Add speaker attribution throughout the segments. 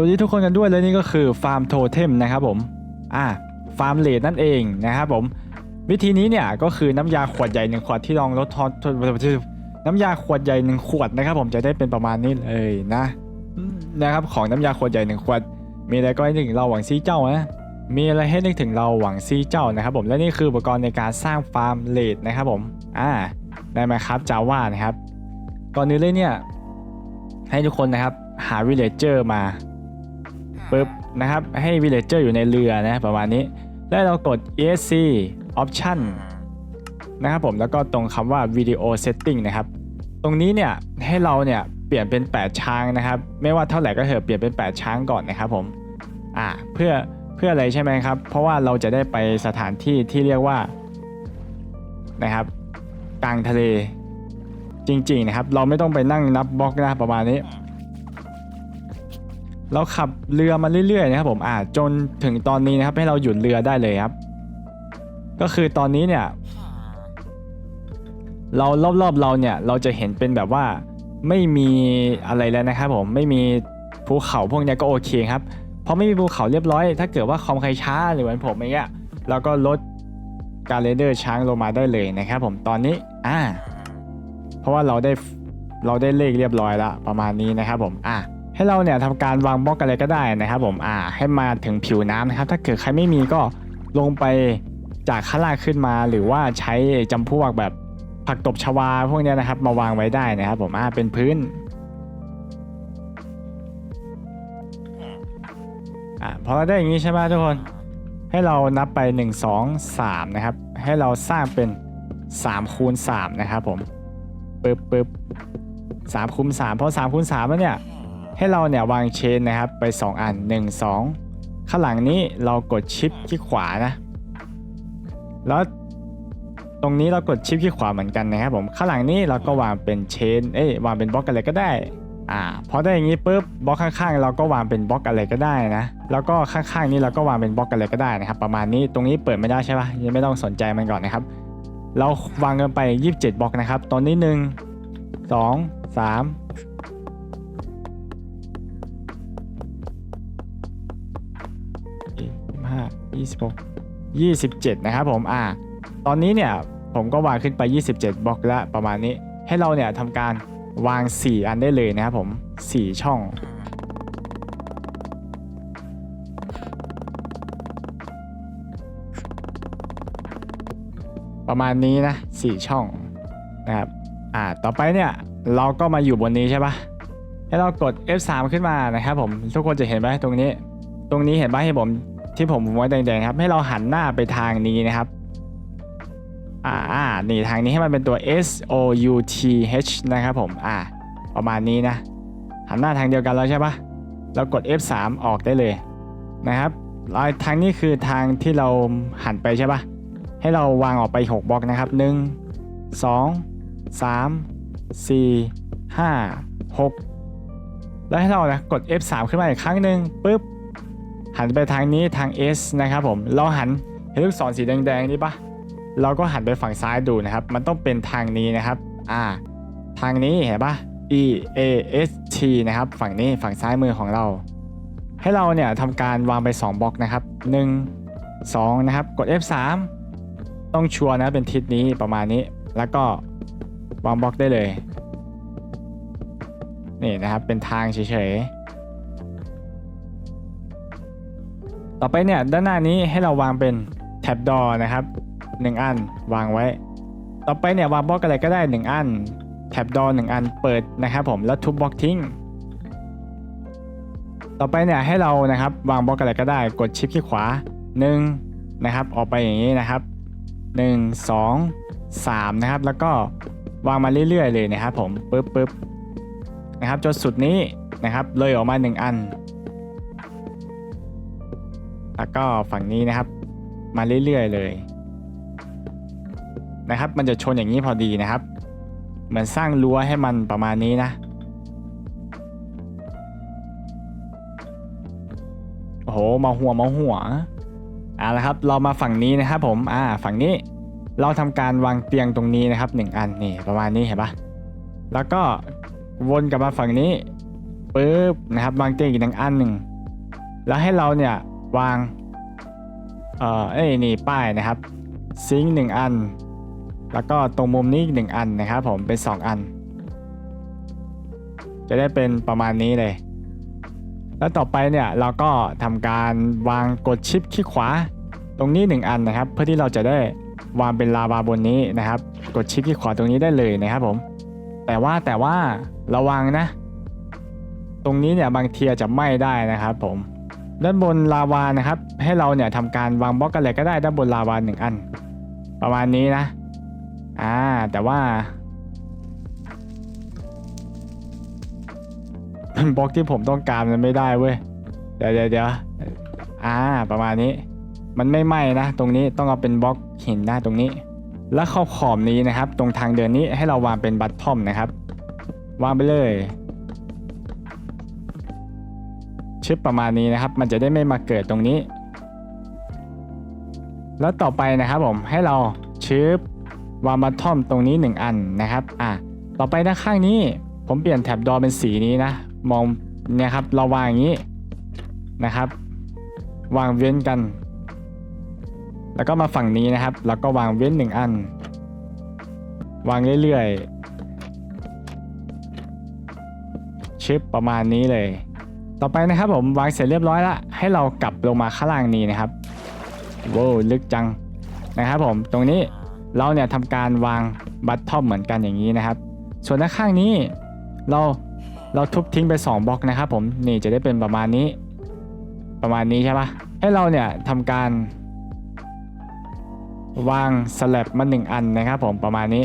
Speaker 1: วัสดีทุกคนกันด้วยและนี่ก็คือฟาร์มโทเทมนะครับผมอ่าฟาร์มเลดนั่นเองนะครับผม วิธีนี้เนี่ยก็คือน้ำยาขวดใหญ่หนึ่งขวดที่รองลดทอนน้ำยาขวดใหญ่หนึ่งขวดนะครับ ผมจะได้เป็นประมาณนี้เลยนะนะครับของน้ำยาขวดใหญ่หนึ่งขวด มีอะไรก็ให้นึกถึงเราหวังซีเจ้านะมีอะไรให้นึกถึงเราหวังซีเจ้านะครับ ผมและนี่คืออุปกรณ์ในการสร้างฟาร์มเลดนะครับผมอ่าได้ไหมครับจาว่านะครับ ก่อนอื่นเลยเนี่ยให้ทุกคนนะครับหาวิลเลเจอร์มา ปึ๊บนะครับ ให้วิลเลเจอร์อยู่ในเรือนะประมาณนี้ แล้วเรากด ESC Option นะครับผมแล้วก็ตรงคำว่า Video Setting นะครับ ตรงนี้เนี่ยให้เราเนี่ยเปลี่ยนเป็น 8 ช้างนะครับ ไม่ว่าเท่าไหร่ก็เถอะเปลี่ยนเป็น 8 ช้างก่อนนะครับผมอ่าเพื่อเพื่ออะไรใช่ไหมครับ เพราะว่าเราจะได้ไปสถานที่ที่เรียกว่านะครับกลางทะเลจริงๆนะครับ เราไม่ต้องไปนั่งนับบล็อกนะประมาณนี้ เราขับเรือมาเรื่อยๆนะครับผมอ่าจนถึงตอนนี้นะครับ ให้เราหยุดเรือได้เลยครับ ก็คือตอนนี้เนี่ย เรารอบๆเราเนี่ยเราจะเห็นเป็นแบบว่าไม่มีอะไรแล้วนะครับผมไม่มีภูเขาพวกนี้ก็โอเคครับเพราะไม่มีภูเขาเรียบร้อย ถ้าเกิดว่าคอมใครช้าหรือเหมือนผมอย่างเงี้ยเราก็ลดการเรเดอร์ช้างลงมาได้เลยนะครับผมตอนนี้อ่าเพราะว่าเราได้เราได้เลขเรียบร้อยแล้วประมาณนี้นะครับผมอ่า ให้เราเนี่ยทำการวางบล็อกอะไรก็ได้นะครับผมอ่าให้มาถึงผิวน้ำนะครับ ถ้าเกิดใครไม่มีก็ลงไปจากข้างล่างขึ้นมา หรือว่าใช้จำพวกแบบผักตบชวาพวกเนี้ยนะครับ มาวางไว้ได้นะครับ ผมอ่าเป็นพื้นอ่าพอเราได้อย่างนี้ใช่ไหมทุกคน ให้เรานับไป 1 2 3 นะครับ ให้เราสร้างเป็น3คูณ3นะครับผมปึ๊บปึ๊บสามคูณสามเพราะ3คูณ3แล้วเนี่ย ให้เราเนี่ยวางเชนนะครับไป 2 อัน 1 2 ข้างหลังนี้เรากดชิปที่ขวานะ แล้วตรงนี้เรากดชิปที่ขวาเหมือนกันนะครับผมข้างหลังนี้เราก็วางเป็นเชนเอ้ยวางเป็นบล็อกอะไรก็ได้อ่าพอได้อย่างนี้ปุ๊บบล็อกข้างๆ เราก็วางเป็นบล็อกอะไรก็ได้นะ แล้วก็ข้างๆนี้เราก็วางเป็นบล็อกอะไรก็ได้นะครับ ประมาณนี้ตรงนี้เปิดไม่ได้ใช่ปะยังไม่ต้องสนใจมันก่อนนะครับ เราวางกันไป 27 บล็อกนะครับ ตอนนี้ 1 2 3 ห้ายี่สิบหกยี่สิบเจ็ดนะครับผมอ่าตอนนี้เนี่ยผมก็วางขึ้นไป 27บล็อกแล้วประมาณนี้ ให้เราเนี่ยทำการวาง 4 อันได้เลยนะครับผม 4 ช่อง ประมาณนี้นะ 4 ช่องนะครับอ่าต่อไปเนี่ยเราก็มาอยู่บนนี้ใช่ปะให้เรากด F3 ขึ้นมานะครับผม ทุกคนจะเห็นไหมตรงนี้ ตรงนี้เห็นปะให้ผม ที่ผมวงไว้แดงๆครับ ให้เราหันหน้าไปทางนี้นะครับอ่าอ่านี่ทางนี้ให้มันเป็นตัว S O U T H นะครับผมอ่าประมาณนี้นะ หันหน้าทางเดียวกันแล้วใช่ปะเรากด F3 ออกได้เลยนะครับล้วทางนี้คือทางที่เราหันไปใช่ปะให้เราวางออกไป 6บล็อกนะครับ 1 2 3 4 5 6 แล้วให้เรานะกด F3 ขึ้นมาอีกครั้งหนึ่งปุ๊บ หันไปทางนี้ทาง S นะครับผมเราหันเห็นลูกศรสีแดงๆนี่ปะเราก็หันไปฝั่งซ้ายดูนะครับ มันต้องเป็นทางนี้นะครับอ่าทางนี้เห็นปะ E A S T นะครับ ฝั่งนี้ฝั่งซ้ายมือของเรา ให้เราเนี่ยทำการวางไป 2บล็อกนะครับ 1 2 นะครับ กด F3 ต้องชัวร์นะเป็นทิศนี้ประมาณนี้ แล้วก็วางบล็อกได้เลย นี่นะครับเป็นทางเฉยๆ ต่อไปเนี่ยด้านหน้านี้ให้เราวางเป็นแท็บดอนะครับ 1 อันวางไว้ ต่อไปเนี่ยวางบล็อกอะไรก็ได้ 1 อัน แท็บดอ1อันเปิดนะครับผมแล้วทุบบล็อกทิ้ง ต่อไปเนี่ยให้เรานะครับวางบล็อกอะไรก็ได้กดชิปที่ขวา1นะครับออกไปอย่างนี้นะครับ 1 2 3นะครับแล้วก็วางมาเรื่อยๆเลยนะครับผมปึ๊บปึ๊บนะครับจนสุดนี้นะครับเลยออกมา 1 อัน แล้วก็ฝั่งนี้นะครับ มาเรื่อยๆเลย นะครับ มันจะชนอย่างนี้พอดีนะครับ เหมือนสร้างรั้วให้มันประมาณนี้นะโอ้โหมาหัวมาหัวอ่าละครับ เรามาฝั่งนี้นะครับผมอ่าฝั่งนี้เราทำการวางเตียงตรงนี้นะครับหนึ่งอันนี่ประมาณนี้เห็นปะแล้วก็วนกลับมาฝั่งนี้ปึ๊บนะครับวางเตียงอีกหนึ่งอันหนึ่งแล้วให้เราเนี่ย วาง เอ่อเอ้ยนี่ป้ายนะครับ ซิงค์หนึ่งอัน แล้วก็ตรงมุมนี้อีกหนึ่งอันนะครับผมเป็นสองอัน จะได้เป็นประมาณนี้เลย แล้วต่อไปเนี่ยเราก็ทำการวางกดชิปขี้ขวา ตรงนี้หนึ่งอันนะครับ เพื่อที่เราจะได้วางเป็นลาวาบนนี้นะครับ กดชิปขี้ขวาตรงนี้ได้เลยนะครับผม แต่ว่าแต่ว่าระวังนะ ตรงนี้เนี่ยบางทีอาจจะไหม้ได้นะครับผม ด้านบนลาวานะครับ ให้เราเนี่ยทำการวางบล็อกอะไรก็ได้ด้านบนลาวาหนึ่งอัน ประมาณนี้นะ อ่า แต่ว่าบล็อกที่ผมต้องการมันไม่ได้เว้ย เดี๋ยวเดี๋ยวอ่า ประมาณนี้ มันไม่ไหม้นะ ตรงนี้ต้องเอาเป็นบล็อกหินหน้าตรงนี้ แล้วขอบขอบนี้นะครับ ตรงทางเดินนี้ให้เราวางเป็นบัตทอมนะครับ วางไปเลย ชิปประมาณนี้นะครับ มันจะได้ไม่มาเกิดตรงนี้ แล้วต่อไปนะครับผมให้เราชิปวางบัตทอมตรงนี้ 1 อันนะครับอะต่อไปด้านข้างนี้ผมเปลี่ยนแท็บดอเป็นสีนี้นะ มองเนี่ยครับเราวางอย่างนี้นะครับ วางเว้นกัน แล้วก็มาฝั่งนี้นะครับ แล้วก็วางเว้นหนึ่งอัน วางเรื่อยๆชิปประมาณนี้เลย ต่อไปนะครับผมวางเสร็จเรียบร้อยละให้เรากลับลงมาข้างล่างนี้นะครับโว้วลึกจังนะครับผมตรงนี้เราเนี่ยทำการวางบัตทอมเหมือนกันอย่างนี้นะครับ ส่วนด้านข้างนี้เราเราทุบทิ้งไป 2บล็อกนะครับผมนี่จะได้เป็นประมาณนี้ ประมาณนี้ใช่ปะให้เราเนี่ยทำการ วางสลับมาหนึ่งอันนะครับผมประมาณนี้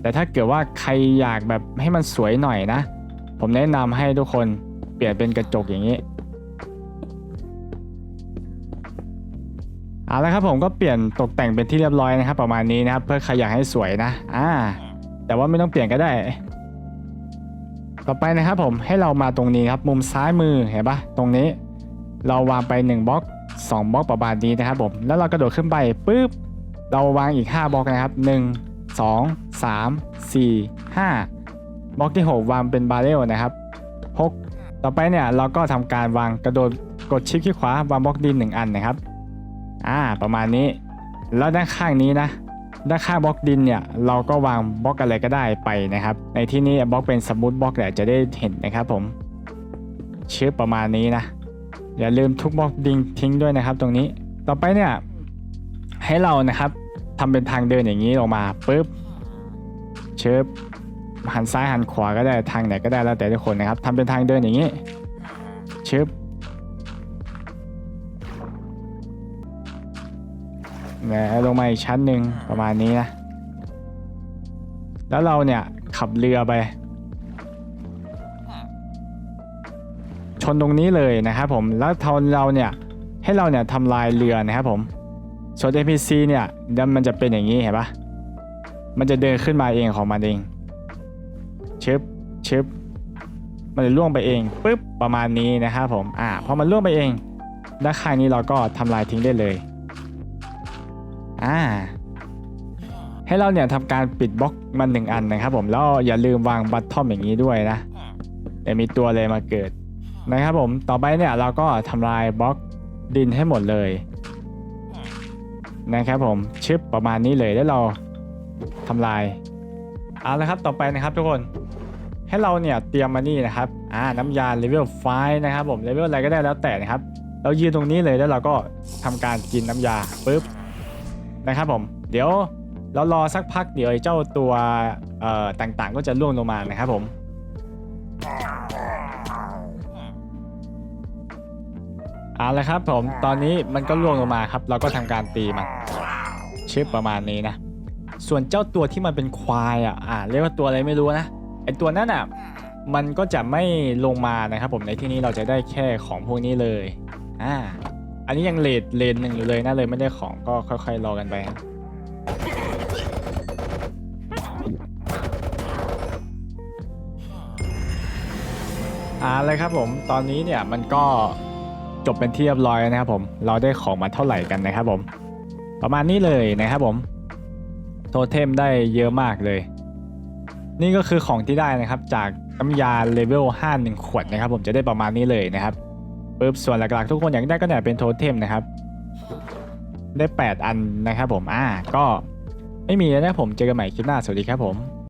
Speaker 1: แต่ถ้าเกิดว่าใครอยากแบบให้มันสวยหน่อยนะ ผมแนะนำให้ทุกคน เปลี่ยนเป็นกระจกอย่างนี้เอาละครับผมก็เปลี่ยนตกแต่งเป็นที่เรียบร้อยนะครับ ประมาณนี้นะครับ เพื่อใครอยากให้สวยนะ อ่า แต่ว่าไม่ต้องเปลี่ยนก็ได้ ต่อไปนะครับผมให้เรามาตรงนี้ครับมุมซ้ายมือเห็นปะตรงนี้ เราวางไป1บล็อก2บล็อกประมาณนี้นะครับผมแล้วเรากระโดดขึ้นไปปุ๊บเราวางอีก 5บล็อกนะครับ 1 2 3 4 5บล็อกที่ 6 วางเป็นบาเรลนะครับ 6 ต่อไปเนี่ยเราก็ทำการวางกระโดดกดชิปที่ขวาวางบล็อกดิน 1 อันนะครับ อ่าประมาณนี้ แล้วด้านข้างนี้นะ ด้านข้างบล็อกดินเนี่ยเราก็วางบล็อกอะไรก็ได้ไปนะครับ ในที่นี้บล็อกเป็นสมูทบล็อกแหละจะได้เห็นนะครับผมชื่อประมาณนี้นะ อย่าลืมทุกบล็อกดิงทิ้งด้วยนะครับตรงนี้ ต่อไปเนี่ยให้เรานะครับทำเป็นทางเดินอย่างนี้ออกมาปุ๊บเชิบ หันซ้ายหันขวาก็ได้ทางไหนก็ได้แล้วแต่ทุกคนนะครับทำเป็นทางเดินอย่างนี้ชึบแล้วลงมาอีกชั้นหนึ่งประมาณนี้นะแล้วเราเนี่ยขับเรือไป ชนตรงนี้เลยนะครับผมแล้วทนเราเนี่ยให้เราเนี่ยทำลายเรือนะครับผมส่วน NPC เนี่ยเดี๋ยวมันจะเป็นอย่างนี้เห็นปะมันจะเดินขึ้นมาเองของมันเอง ชึบชึบมันจะล่วงไปเองปุ๊บประมาณนี้นะครับผมอ่าพอมันล่วงไปเองด้านข้างนี้เราก็ทำลายทิ้งได้เลยอ่าให้เราเนี่ยทำการปิดบล็อกมันหนึ่งอันนะครับผมแล้วอย่าลืมวางบัตทอมอย่างนี้ด้วยนะเดี๋ยวมีตัวอะไรมาเกิดนะครับผมต่อไปเนี่ยเราก็ทำลายบล็อกดินให้หมดเลยนะครับผมชึบประมาณนี้เลยแล้วเราทำลายเอาละครับต่อไปนะครับทุกคน ให้เราเนี่ยเตรียมมานี่นะครับอ่าน้ำยาเลเวลไฟนะครับผมเลเวลอะไรก็ได้แล้วแต่นะครับ เรายืนตรงนี้เลยแล้วเราก็ทำการกินน้ำยาปุ๊บนะครับผม เดี๋ยวเรารอสักพักเดี๋ยวเจ้าตัวเอ่อต่างๆ ก็จะล่วงลงมานะครับผมเอาละครับผมตอนนี้มันก็ล่วงลงมาครับ เราก็ทำการตีมันชื่อประมาณนี้นะ ส่วนเจ้าตัวที่มันเป็นควายอะอ่าเรียกว่าตัวอะไรไม่รู้นะ ไอตัวนั้นอะมันก็จะไม่ลงมานะครับผมในที่นี้เราจะได้แค่ของพวกนี้เลยอ่าอันนี้ยังเลดเลนหนึ่งอยู่เลยนะเลยไม่ได้ของก็ค่อยๆรอกันไปอ่าเลยครับผมตอนนี้เนี่ยมันก็จบเป็นที่เรียบร้อยนะครับผมเราได้ของมาเท่าไหร่กันนะครับผม ประมาณนี้เลยนะครับผม โทเทมได้เยอะมากเลย นี่ก็คือของที่ได้นะครับจากน้ำยาเลเวล5 1ขวดนะครับ ผมจะได้ประมาณนี้เลยนะครับปึ๊บส่วนหลักๆ ทุกคนอยากได้ก็เนี่ยเป็นโทเทมนะครับ ได้ 8 อันนะครับผมอ่าก็ไม่มีแล้วนะผมเจอกันใหม่คลิปหน้าสวัสดีครับผม